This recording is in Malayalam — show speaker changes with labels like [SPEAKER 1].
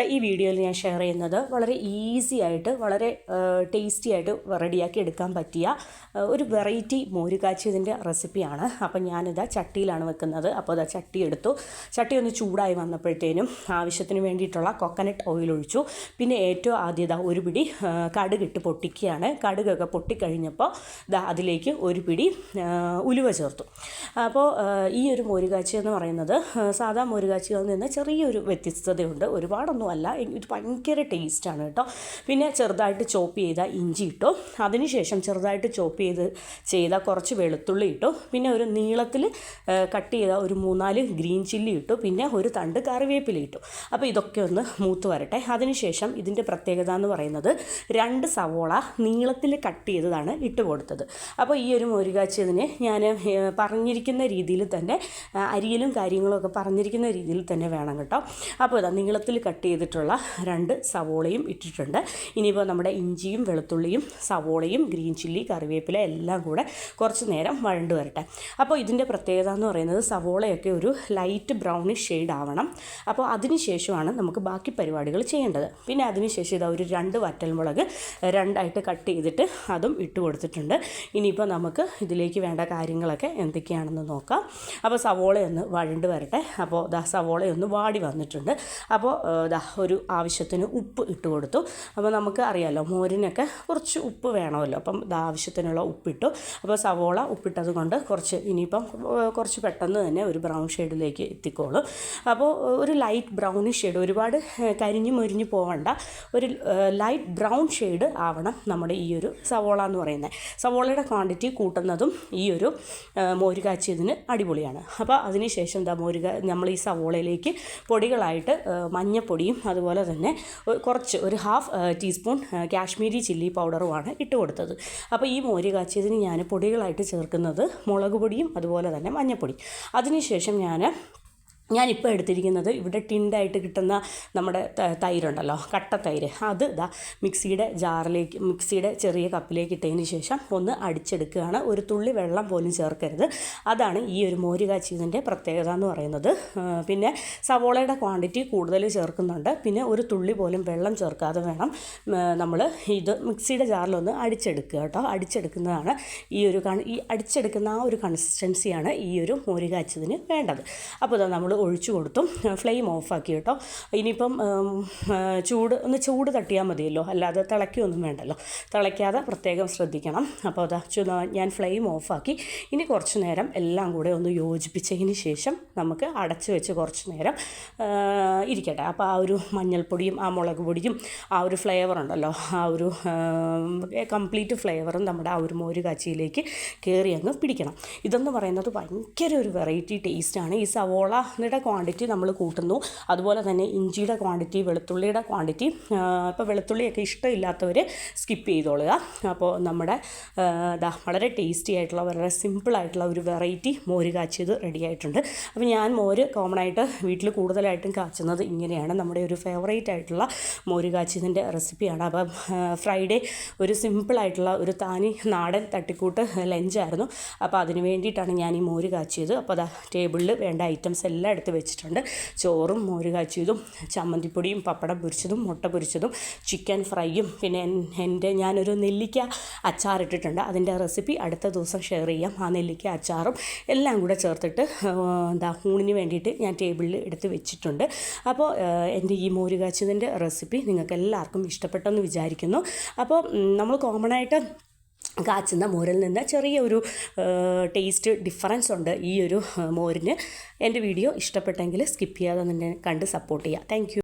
[SPEAKER 1] ഈ വീഡിയോയിൽ ഞാൻ ഷെയർ ചെയ്യുന്നത് വളരെ ഈസി ആയിട്ട് വളരെ ടേസ്റ്റി ആയിട്ട് റെഡിയാക്കി എടുക്കാൻ പറ്റിയ ഒരു വെറൈറ്റി മോര് റെസിപ്പിയാണ് അപ്പം ഞാനിതാ ചട്ടിയിലാണ് വെക്കുന്നത്. അപ്പോൾ ഇതാ ചട്ടി എടുത്തു. ചട്ടി ഒന്ന് ചൂടായി വന്നപ്പോഴത്തേനും ആവശ്യത്തിന് വേണ്ടിയിട്ടുള്ള കൊക്കനട്ട് ഓയിൽ ഒഴിച്ചു. പിന്നെ ഏറ്റവും ആദ്യം ഇതാ ഒരു പിടി കടുകിട്ട് പൊട്ടിക്കുകയാണ്. കടുകൊക്കെ പൊട്ടിക്കഴിഞ്ഞപ്പോൾ ഇതാ അതിലേക്ക് ഒരു പിടി ഉലുവ ചേർത്തു. അപ്പോൾ ഈ ഒരു മോരുകാച്ചി എന്ന് പറയുന്നത് സാധാ മോര് കാച്ചിയിൽ നിന്ന് ചെറിയൊരു വ്യത്യസ്തതയുണ്ട്. ഒരുപാടൊന്നും അല്ല ഇത് ഭയങ്കര ടേസ്റ്റാണ് കേട്ടോ. പിന്നെ ചെറുതായിട്ട് ചോപ്പ് ചെയ്ത ഇഞ്ചി ഇട്ടു. അതിനുശേഷം ചെറുതായിട്ട് ചോപ്പ് ചെയ്ത് ചെയ്ത കുറച്ച് വെളുത്തുള്ളി ഇട്ടു. പിന്നെ ഒരു നീളത്തിൽ കട്ട് ചെയ്ത ഒരു മൂന്നാൽ ഗ്രീൻ ചില്ലി ഇട്ടു. പിന്നെ ഒരു തണ്ട് കറിവേപ്പില ഇട്ടു. അപ്പോൾ ഇതൊക്കെ ഒന്ന് മൂത്ത് വരട്ടെ. അതിനുശേഷം ഇതിന്റെ പ്രത്യേകത എന്ന് പറയുന്നത് രണ്ട് സവോള നീളത്തിൽ കട്ട് ചെയ്തതാണ് ഇട്ട് കൊടുത്തത്. അപ്പോൾ ഈ ഒരു മോരുകാച്ചിയതിന് ഞാൻ പറഞ്ഞിരിക്കുന്ന രീതിയിൽ തന്നെ അരിയിലും അരിയലും കാര്യങ്ങളും ഒക്കെ പറഞ്ഞിരിക്കുന്ന രീതിയിൽ തന്നെ വേണം കേട്ടോ. അപ്പോൾ ഇതാ നീളത്തിൽ കട്ട് ചെയ്തിട്ടുള്ള രണ്ട് സവോളയും ഇട്ടിട്ടുണ്ട്. ഇനിയിപ്പോൾ നമ്മുടെ ഇഞ്ചിയും വെളുത്തുള്ളിയും സവോളയും ഗ്രീൻ ചില്ലി കറിവേപ്പില എല്ലാം കൂടെ കുറച്ച് നേരം വഴണ്ട് വരട്ടെ. അപ്പോൾ ഇതിന്റെ പ്രത്യേകത എന്ന് പറയുന്നത് സവോളയൊക്കെ ഒരു ലൈറ്റ് ബ്രൗണിഷ് ഷെയ്ഡ് ആവണം. അപ്പോൾ അതിന് ശേഷമാണ് നമുക്ക് ബാക്കി പരിപാടികൾ ചെയ്യേണ്ടത്. പിന്നെ അതിന് ശേഷം ഇതാ ഒരു രണ്ട് വറ്റൽമുളക് രണ്ടായിട്ട് കട്ട് ചെയ്തിട്ട് അതും ഇട്ട് കൊടുത്തിട്ടുണ്ട്. ഇനിയിപ്പോൾ നമുക്ക് ഇതിലേക്ക് വേണ്ട കാര്യങ്ങളൊക്കെ എന്തൊക്കെയാണെന്ന് നോക്കാം. അപ്പോൾ സവോളയൊന്ന് വഴണ്ട് വരട്ടെ. അപ്പോൾ ദാ സവോളയൊന്ന് വാടി വന്നിട്ടുണ്ട്. അപ്പോൾ ദാ ഒരു ആവശ്യത്തിന് ഉപ്പ് ഇട്ട് കൊടുത്തു. അപ്പോൾ നമുക്ക് അറിയാമല്ലോ മോരിനൊക്കെ കുറച്ച് ഉപ്പ് വേണമല്ലോ. അപ്പം ആവശ്യത്തിനുള്ള ഉപ്പിട്ടു. അപ്പോൾ സവോള ഉപ്പിട്ടത് കൊണ്ട് കുറച്ച് ഇനിയിപ്പം കുറച്ച് പെട്ടെന്ന് തന്നെ ഒരു ബ്രൗൺ ഷെയ്ഡിലേക്ക് എത്തിക്കോളും. അപ്പോൾ ഒരു ലൈറ്റ് ബ്രൗണിഷ് ഷെയ്ഡ് ഒരുപാട് കരിഞ്ഞ് മുരിഞ്ഞു പോവണ്ട. ഒരു ലൈറ്റ് ബ്രൗൺ ഷെയ്ഡ് ആവണം നമ്മുടെ ഈ ഒരു സവോള എന്ന് പറയുന്നത്. സവോളയുടെ ക്വാണ്ടിറ്റി കൂട്ടുന്നതും ഈ ഒരു മോര് കാച്ചിയതിന് അടിപൊളിയാണ്. അപ്പോൾ അതിനുശേഷം എന്താ മോരുക നമ്മൾ ഈ സവോളയിലേക്ക് പൊടികളായിട്ട് ഏഹ്, മഞ്ഞപ്പൊടിയും അതുപോലെ തന്നെ കുറച്ച് ഒരു ഹാഫ് ടീസ്പൂൺ കാശ്മീരി ചില്ലി പൗഡറുമാണ് ഇട്ട് കൊടുത്തത്. അപ്പോൾ ഈ മോര് കാച്ചിയതിന് ഞാൻ പൊടികളായിട്ട് ചേർക്കുന്നത് മുളക് പൊടിയും അതുപോലെ തന്നെ മഞ്ഞൾപ്പൊടി അതിനുശേഷം ഞാൻ ഞാനിപ്പോൾ എടുത്തിരിക്കുന്നത് ഇവിടെ ടിൻഡായിട്ട് കിട്ടുന്ന നമ്മുടെ തൈരുണ്ടല്ലോ കട്ട തൈര്. അത് ഇതാ മിക്സിയുടെ ജാറിലേക്ക് മിക്സിയുടെ ചെറിയ കപ്പിലേക്ക് ഇട്ടതിന് ശേഷം ഒന്ന് അടിച്ചെടുക്കുകയാണ്. ഒരു തുള്ളി വെള്ളം പോലും ചേർക്കരുത്. അതാണ് ഈ ഒരു മോര് പ്രത്യേകത എന്ന് പറയുന്നത്. പിന്നെ സവോളയുടെ ക്വാണ്ടിറ്റി കൂടുതൽ ചേർക്കുന്നുണ്ട്. പിന്നെ ഒരു തുള്ളി പോലും വെള്ളം ചേർക്കാതെ വേണം നമ്മൾ ഇത് മിക്സിയുടെ ജാറിലൊന്ന് അടിച്ചെടുക്കുക കേട്ടോ. അടിച്ചെടുക്കുന്നതാണ് ഈ ഒരു ഈ അടിച്ചെടുക്കുന്ന ആ ഒരു കൺസിസ്റ്റൻസിയാണ് ഈ ഒരു മോര് കാച്ചതിന് വേണ്ടത്. അപ്പോൾ നമ്മൾ ഒഴിച്ചു കൊടുത്തു ഫ്ലെയിം ഓഫാക്കി കേട്ടോ. ഇനിയിപ്പം ചൂട് ഒന്ന് ചൂട് തട്ടിയാൽ മതിയല്ലോ. അല്ലാതെ തിളയ്ക്കുകയൊന്നും വേണ്ടല്ലോ. തിളയ്ക്കാതെ പ്രത്യേകം ശ്രദ്ധിക്കണം. അപ്പോൾ അതാ ഞാൻ ഫ്ലെയിം ഓഫാക്കി ഇനി കുറച്ച് നേരം എല്ലാം കൂടെ ഒന്ന് യോജിപ്പിച്ചതിന് ശേഷം നമുക്ക് അടച്ചു വെച്ച് കുറച്ച് നേരം ഇരിക്കട്ടെ. അപ്പോൾ ആ ഒരു മഞ്ഞൾപ്പൊടിയും ആ മുളക് പൊടിയും ആ ഒരു ഫ്ലേവർ ഉണ്ടല്ലോ. ആ ഒരു കംപ്ലീറ്റ് ഫ്ലേവറും നമ്മുടെ ആ ഒരു മോര് കാച്ചിയിലേക്ക് കയറി അങ്ങ് പിടിക്കണം. ഇതെന്ന് പറയുന്നത് ഭയങ്കര ഒരു വെറൈറ്റി ടേസ്റ്റാണ് ഈ സവോളയുടെ ക്വാണ്ടിറ്റി നമ്മൾ കൂട്ടുന്നു. അതുപോലെ തന്നെ ഇഞ്ചിയുടെ ക്വാണ്ടിറ്റി വെളുത്തുള്ളിയുടെ ക്വാണ്ടിറ്റി ഇപ്പോൾ വെളുത്തുള്ളിയൊക്കെ ഇഷ്ടമില്ലാത്തവർ സ്കിപ്പ് ചെയ്തോളുക. അപ്പോൾ നമ്മുടെ ഇതാ വളരെ ടേസ്റ്റി ആയിട്ടുള്ള വളരെ സിമ്പിൾ ആയിട്ടുള്ള ഒരു വെറൈറ്റി മോര് കാച്ചിയത് റെഡി ആയിട്ടുണ്ട്. അപ്പോൾ ഞാൻ മോര് കോമൺ ആയിട്ട് വീട്ടിൽ കൂടുതലായിട്ടും കാച്ചുന്നത് ഇങ്ങനെയാണ്. നമ്മുടെ ഒരു ഫേവറേറ്റ് ആയിട്ടുള്ള മോര് കാച്ചിയതിന്റെ റെസിപ്പിയാണ് അപ്പം ഫ്രൈഡേ ഒരു സിമ്പിളായിട്ടുള്ള ഒരു താനി നാടൻ തട്ടിക്കൂട്ട് ലഞ്ചായിരുന്നു അപ്പോൾ അതിന് വേണ്ടിയിട്ടാണ് ഞാൻ ഈ മോര് കാച്ചിയത്. അപ്പോൾ അതാ ടേബിളിൽ വേണ്ട ഐറ്റംസ് എല്ലാം എടുത്ത് വെച്ചിട്ടുണ്ട്. ചോറും മോര് കാച്ചിയതും ചമ്മന്തിപ്പൊടിയും പപ്പടം പൊരിച്ചതും മുട്ട പൊരിച്ചതും ചിക്കൻ ഫ്രൈയും പിന്നെ എൻ- എന്റെ ഞാനൊരു നെല്ലിക്ക അച്ചാറിട്ടിട്ടുണ്ട് അതിന്റെ റെസിപ്പി അടുത്ത ദിവസം ഷെയർ ചെയ്യാം. ആ നെല്ലിക്ക അച്ചാറും എല്ലാം കൂടെ ചേർത്തിട്ട് എന്താ ഊണിന് വേണ്ടിയിട്ട് ഞാൻ ടേബിളിൽ എടുത്ത് വെച്ചിട്ടുണ്ട്. അപ്പോൾ എന്റെ ഈ മോര് കാച്ചതിന്റെ റെസിപ്പി നിങ്ങൾക്ക് എല്ലാവർക്കും ഇഷ്ടപ്പെട്ടെന്ന് വിചാരിക്കുന്നു. അപ്പോൾ നമ്മൾ കോമൺ ആയിട്ട് കാച്ചുന്ന മോരിൽ നിന്ന് ചെറിയ ഒരു ടേസ്റ്റ് ഡിഫറൻസ് ഉണ്ട് ഈ ഒരു മോരിന്. എന്റെ വീഡിയോ ഇഷ്ടപ്പെട്ടെങ്കിൽ സ്കിപ്പ് ചെയ്യാതെ തന്നെ കണ്ട് സപ്പോർട്ട് ചെയ്യുക താങ്ക്